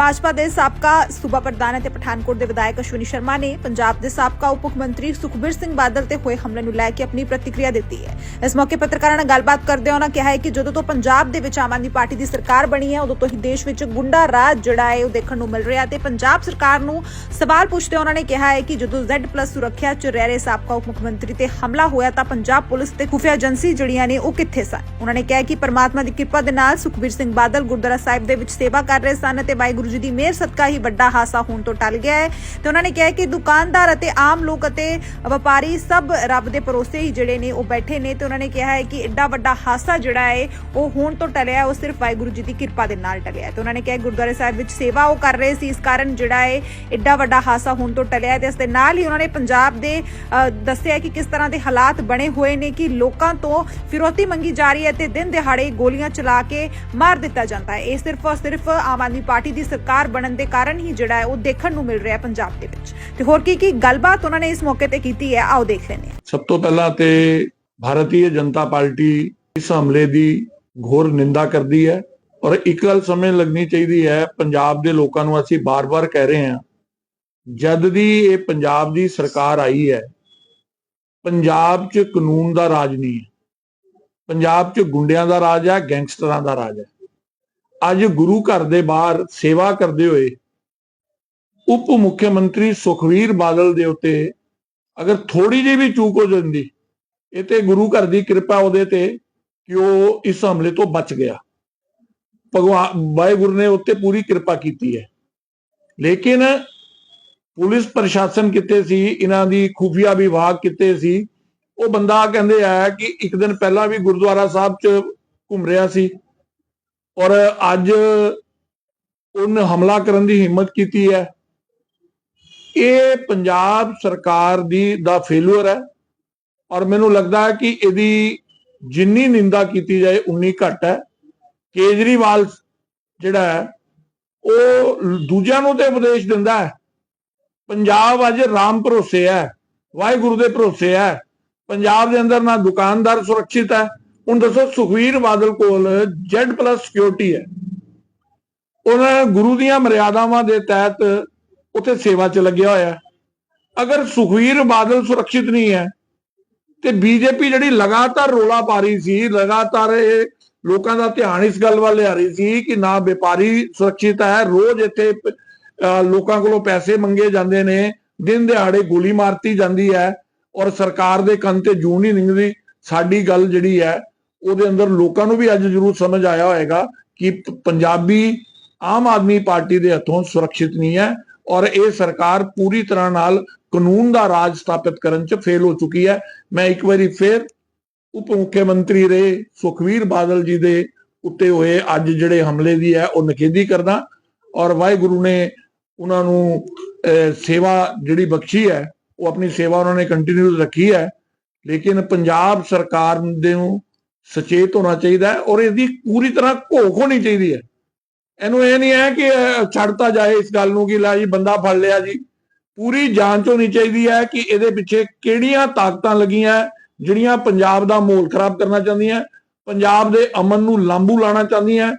ਭਾਜਪਾ ਦੇ ਸਾਬਕਾ ਸੂਬਾ ਪ੍ਰਧਾਨ ਅਤੇ ਪਠਾਨਕੋਟ ਦੇ ਵਿਧਾਇਕ ਅਸ਼ਵਨੀ ਸ਼ਰਮਾ ਨੇ ਪੰਜਾਬ ਦੇ ਸਾਬਕਾ ਉਪ ਮੁੱਖ ਮੰਤਰੀ ਸੁਖਬੀਰ ਸਿੰਘ ਬਾਦਲ ਤੇ ਹੋਏ ਹਮਲੇ ਨੂੰ ਲੈ ਕੇ ਆਪਣੀ ਪ੍ਰਤੀਕਿਰਿਆ ਦਿੱਤੀ ਹੈ। ਇਸ ਮੌਕੇ ਪੱਤਰਕਾਰਾਂ ਨਾਲ ਗੱਲਬਾਤ ਕਰਦੇ ਉਹਨਾਂ ਕਿਹਾ ਹੈ ਕਿ ਜਦੋਂ ਤੋਂ ਪੰਜਾਬ ਦੇ ਵਿੱਚ ਆਮ ਆਦਮੀ ਪਾਰਟੀ ਦੀ ਸਰਕਾਰ ਬਣੀ ਹੈ, ਉਦੋਂ ਤੋਂ ਹੀ ਦੇਸ਼ ਵਿੱਚ ਗੁੰਡਾ ਰਾਜ ਜਿਹੜਾ ਹੈ, ਉਹ ਦੇਖਣ ਨੂੰ ਮਿਲ ਰਿਹਾ ਤੇ ਪੰਜਾਬ ਸਰਕਾਰ ਨੂੰ ਸਵਾਲ ਪੁੱਛਦੇ ਉਹਨਾਂ ਨੇ ਕਿਹਾ ਹੈ ਕਿ ਜਦੋਂ Z+ ਸੁਰੱਖਿਆ ਚ ਰਹਿ ਰਹੇ ਸਾਬਕਾ ਉਪ ਮੁੱਖ ਮੰਤਰੀ ਤੇ ਹਮਲਾ ਹੋਇਆ ਤਾਂ ਪੰਜਾਬ ਪੁਲਿਸ ਤੇ ਖੁਫੀਆ ਏਜੰਸੀ ਜਿਹੜੀਆਂ ਨੇ, ਉਹ ਕਿੱਥੇ ਸਨ? ਉਹਨਾਂ ਨੇ ਕਿਹਾ ਕਿ ਪਰਮਾਤਮਾ ਦੀ ਕਿਰਪਾ ਦੇ ਨਾਲ ਸੁਖਬੀਰ ਸਿੰਘ ਬਾਦਲ ਗੁਰਦੁਆਰਾ ਸਾਹਿਬ ਦੇ ਵਿੱਚ ਸੇਵਾ ਕਰ ਰਹੇ ਸਨ ਅਤੇ ਵਾਹਿਗੁਰੂ ਜੀ ਦੀ ਮਿਹਰ ਸਦਕਾ ਹੀ ਵੱਡਾ ਹਾਸਾ ਹੋਣ ਤੋਂ ਟਲ ਗਿਆ ਹੈ ਤੇ ਉਹਨਾਂ ਨੇ ਕਿਹਾ ਕਿ ਦੁਕਾਨਦਾਰ ਅਤੇ ਆਮ ਲੋਕ ਅਤੇ ਵਪਾਰੀ ਸਭ ਰੱਬ ਦੇ ਭਰੋਸੇ ਹੀ ਜਿਹੜੇ ਨੇ ਉਹ ਬੈਠੇ ਨੇ ਤੇ ਉਹਨਾਂ ਨੇ ਕਿਹਾ ਹੈ ਕਿ ਐਡਾ ਵੱਡਾ ਹਾਸਾ ਜਿਹੜਾ ਹੈ ਉਹ ਹੋਣ ਤੋਂ ਟਲਿਆ ਉਹ ਸਿਰਫ ਵਾਹਿਗੁਰੂ ਜੀ ਦੀ ਕਿਰਪਾ ਦੇ ਨਾਲ ਟਲਿਆ ਤੇ ਉਹਨਾਂ ਨੇ ਕਿਹਾ ਗੁਰਦੁਆਰੇ ਸਾਹਿਬ ਵਿੱਚ ਸੇਵਾ ਉਹ ਕਰ ਰਹੇ ਸੀ ਇਸ ਕਾਰਨ ਜਿਹੜਾ ਹੈ ਐਡਾ ਵੱਡਾ ਹਾਸਾ ਹੋਣ ਤੋਂ ਟਲਿਆ ਤੇ ਇਸ ਦੇ ਨਾਲ ਹੀ ਉਹਨਾਂ ਨੇ ਪੰਜਾਬ ਦੇ ਅ, ਦੱਸਿਆ ਕਿ ਕਿਸ ਤਰ੍ਹਾਂ ਦੇ ਹਾਲਾਤ ਬਣੇ ਹੋਏ ਨੇ ਕਿ ਲੋਕਾਂ ਤੋਂ ਫਿਰੋਤੀ ਮੰਗੀ ਜਾ ਰਹੀ ਹੈ ਤੇ ਦਿਨ ਦਿਹਾੜੇ ਗੋਲੀਆਂ ਚਲਾ ਕੇ ਮਾਰ ਦਿੱਤਾ ਜਾਂਦਾ ਹੈ। ਇਹ ਸਿਰਫ ਔਰ ਸਿਰਫ ਆਮ ਆਦਮੀ ਪਾਰਟੀ ਦੀ ਸਰਕਾਰ ਬਣਨ ਦੇ ਕਾਰਨ ਹੀ ਜਿਹੜਾ ਹੈ ਉਹ ਦੇਖਣ ਨੂੰ ਮਿਲ ਰਿਹਾ ਹੈ ਪੰਜਾਬ ਦੇ ਵਿੱਚ। ਤੇ ਹੋਰ ਕੀ ਕੀ ਗੱਲਬਾਤ ਉਹਨਾਂ ਨੇ ਇਸ ਮੌਕੇ ਤੇ ਕੀਤੀ ਹੈ, ਆਓ ਦੇਖ ਲੈਂਦੇ ਹਾਂ। ਸਭ ਤੋਂ ਪਹਿਲਾਂ ਤੇ ਭਾਰਤੀ ਜਨਤਾ ਪਾਰਟੀ ਇਸ ਹਮਲੇ ਦੀ ਘੋਰ ਨਿੰਦਾ ਕਰਦੀ ਹੈ ਔਰ ਇੱਕ ਗੱਲ ਸਮਝ ਲੱਗਣੀ ਚਾਹੀਦੀ ਹੈ, ਪੰਜਾਬ ਦੇ ਲੋਕਾਂ ਨੂੰ ਅਸੀਂ ਬਾਰ-ਬਾਰ ਕਹਿ ਰਹੇ ਹਾਂ, ਜਦ ਦੀ ਇਹ ਪੰਜਾਬ ਦੀ ਸਰਕਾਰ ਆਈ ਹੈ, ਪੰਜਾਬ 'ਚ ਕਾਨੂੰਨ ਦਾ ਰਾਜ ਨਹੀਂ ਹੈ। ਪੰਜਾਬ 'ਚ ਗੁੰਡਿਆਂ ਦਾ ਰਾਜ ਹੈ, ਗੈਂਗਸਟਰਾਂ ਦਾ ਰਾਜ ਹੈ। ਅੱਜ ਗੁਰੂ ਘਰ ਦੇ ਬਾਹਰ ਸੇਵਾ ਕਰਦੇ ਹੋਏ ਉਪ ਮੁੱਖ ਮੰਤਰੀ ਸੁਖਵੀਰ ਬਾਦਲ ਦੇ ਉੱਤੇ ਅਗਰ ਥੋੜੀ ਜਿਹੀ ਵੀ ਚੂਕ ਹੋ ਜਾਂਦੀ, ਇਹ ਤੇ ਗੁਰੂ ਘਰ ਦੀ ਕਿਰਪਾ ਉਹਦੇ ਤੇ ਕਿ ਉਹ ਇਸ ਹਮਲੇ ਤੋਂ ਬਚ ਗਿਆ। ਭਗਵਾਨ ਵਾਹਿਗੁਰੂ ਨੇ ਉੱਤੇ ਪੂਰੀ ਕਿਰਪਾ ਕੀਤੀ ਹੈ। ਲੇਕਿਨ ਪੁਲਿਸ ਪ੍ਰਸ਼ਾਸਨ ਕਿੱਥੇ ਸੀ, ਇਹਨਾਂ ਦੀ ਖੁਫੀਆ ਵਿਭਾਗ ਕਿੱਥੇ ਸੀ, ਉਹ ਬੰਦਾ ਕਹਿੰਦੇ ਆ ਕਿ ਇੱਕ ਦਿਨ ਪਹਿਲਾਂ ਵੀ ਗੁਰਦੁਆਰਾ ਸਾਹਿਬ 'ਚ ਘੁੰਮ ਰਿਹਾ ਸੀ। ਔਰ ਅੱਜ ਉਹਨੇ ਹਮਲਾ ਕਰਨ ਦੀ ਹਿੰਮਤ ਕੀਤੀ ਹੈ। ਇਹ ਪੰਜਾਬ ਸਰਕਾਰ ਦੀ ਦਾ ਫੇਲੂਅਰ ਹੈ ਔਰ ਮੈਨੂੰ ਲੱਗਦਾ ਹੈ ਕਿ ਇਹਦੀ ਜਿੰਨੀ ਨਿੰਦਾ ਕੀਤੀ ਜਾਏ, ਉਨੀ ਘੱਟ ਹੈ। ਕੇਜਰੀਵਾਲ ਜਿਹੜਾ ਹੈ, ਉਹ ਦੂਜਿਆਂ ਨੂੰ ਤੇ ਉਪਦੇਸ਼ ਦਿੰਦਾ ਹੈ। ਪੰਜਾਬ ਅੱਜ ਰਾਮ ਭਰੋਸੇ ਹੈ, ਵਾਹਿਗੁਰੂ ਦੇ ਭਰੋਸੇ ਹੈ। ਪੰਜਾਬ ਦੇ ਅੰਦਰ ਨਾ ਦੁਕਾਨਦਾਰ ਸੁਰੱਖਿਅਤ ਹੈ ਹੁਣ ਦੱਸੋ ਸੁਖਵੀਰ ਬਾਦਲ ਕੋਲ Z+ ਸਿਕਿਉਰਿਟੀ ਹੈ। ਉਹਨਾਂ ਗੁਰੂ ਦੀਆਂ ਮਰਿਆਦਾਵਾਂ ਦੇ ਤਹਿਤ ਉੱਥੇ ਸੇਵਾ 'ਚ ਲੱਗਿਆ ਹੋਇਆ ਅਗਰ ਸੁਖਵੀਰ ਬਾਦਲ ਸੁਰੱਖਿਅਤ ਨਹੀਂ ਹੈ ਤੇ ਬੀਜੇਪੀ ਜਿਹੜੀ ਲਗਾਤਾਰ ਰੋਲਾ ਪਾ ਰਹੀ ਸੀ ਲਗਾਤਾਰ ਇਹ ਲੋਕਾਂ ਦਾ ਧਿਆਨ ਇਸ ਗੱਲ ਵੱਲ ਲਿਆ ਰਹੀ ਸੀ ਕਿ ਨਾ ਵਪਾਰੀ ਸੁਰੱਖਿਅਤ ਹੈ ਰੋਜ਼ ਇੱਥੇ ਅਹ, ਲੋਕਾਂ ਕੋਲੋਂ ਪੈਸੇ ਮੰਗੇ ਜਾਂਦੇ ਨੇ ਦਿਨ ਦਿਹਾੜੇ ਗੋਲੀ ਮਾਰਤੀ ਜਾਂਦੀ ਹੈ ਔਰ ਸਰਕਾਰ ਦੇ ਕੰਨ ਤੇ ਜੂੰ ਨਹੀਂ ਨਿੰਗਦੀ ਸਾਡੀ ਗੱਲ ਜਿਹੜੀ ਹੈ ਉਹਦੇ ਅੰਦਰ ਲੋਕਾਂ ਨੂੰ ਵੀ ਅੱਜ ਜ਼ਰੂਰ ਸਮਝ ਆਇਆ ਹੋਏਗਾ ਕਿ ਪੰਜਾਬੀ ਆਮ ਆਦਮੀ ਪਾਰਟੀ ਦੇ ਹੱਥੋਂ ਸੁਰੱਖਿਅਤ ਨਹੀਂ ਹੈ ਔਰ ਇਹ ਸਰਕਾਰ ਪੂਰੀ ਤਰ੍ਹਾਂ ਨਾਲ ਕਾਨੂੰਨ ਦਾ ਰਾਜ ਸਥਾਪਿਤ ਕਰਨ 'ਚ ਫੇਲ ਹੋ ਚੁੱਕੀ ਹੈ। ਮੈਂ ਇੱਕ ਵਾਰੀ ਫੇਰ ਉਪ ਮੁੱਖ ਮੰਤਰੀ ਰਹੇ ਸੁਖਵੀਰ ਬਾਦਲ ਜੀ ਦੇ ਉੱਤੇ ਹੋਏ ਅੱਜ ਜਿਹੜੇ ਹਮਲੇ ਦੀ ਹੈ, ਉਹ ਨਿਖੇਧੀ ਕਰਦਾ ਔਰ ਵਾਹਿਗੁਰੂ ਨੇ ਉਹਨਾਂ ਨੂੰ ਸੇਵਾ ਜਿਹੜੀ ਬਖਸ਼ੀ ਹੈ, ਉਹ ਆਪਣੀ ਸੇਵਾ ਉਹਨਾਂ ਨੇ ਕੰਟੀਨਿਊ ਰੱਖੀ ਹੈ। ਲੇਕਿਨ ਪੰਜਾਬ ਸਰਕਾਰ ਦੇ ਨੂੰ ਸੁਚੇਤ ਹੋਣਾ ਚਾਹੀਦਾ ਔਰ ਇਹਦੀ ਪੂਰੀ ਤਰ੍ਹਾਂ ਘੋਖ ਹੋਣੀ ਚਾਹੀਦੀ ਹੈ। ਇਹਨੂੰ ਇਹ ਨਹੀਂ ਹੈ ਕਿ ਛੱਡਤਾ ਜਾਏ ਇਸ ਗੱਲ ਨੂੰ ਕਿ ਲੈ ਜੀ ਬੰਦਾ ਫੜ ਲਿਆ ਜੀ। ਪੂਰੀ ਜਾਂਚ ਹੋਣੀ ਚਾਹੀਦੀ ਹੈ ਕਿ ਇਹਦੇ ਪਿੱਛੇ ਕਿਹੜੀਆਂ ਤਾਕਤਾਂ ਲੱਗੀਆਂ ਜਿਹੜੀਆਂ ਪੰਜਾਬ ਦਾ ਮਾਹੌਲ ਖਰਾਬ ਕਰਨਾ ਚਾਹੁੰਦੀਆਂ ਪੰਜਾਬ ਦੇ ਅਮਨ ਨੂੰ ਲਾਂਬੂ ਲਾਣਾ ਚਾਹੁੰਦੀਆਂ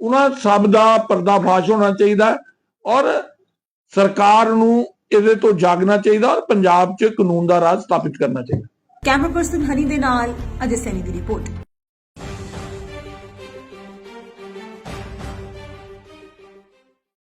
ਉਹਨਾਂ ਸਭ ਦਾ ਪਰਦਾਫਾਸ਼ ਹੋਣਾ ਚਾਹੀਦਾ ਔਰ ਸਰਕਾਰ ਨੂੰ ਇਹਦੇ ਤੋਂ ਜਾਗਣਾ ਚਾਹੀਦਾ ਔਰ ਪੰਜਾਬ 'ਚ ਕਾਨੂੰਨ ਦਾ ਰਾਜ ਸਥਾਪਿਤ ਕਰਨਾ ਚਾਹੀਦਾ। ਕੈਮਰਾ ਪਰਸਨ ਹਨੀ ਦੇ ਨਾਲ ਅਜੇ ਸੈਨੀ ਦੀ ਰਿਪੋਰਟ।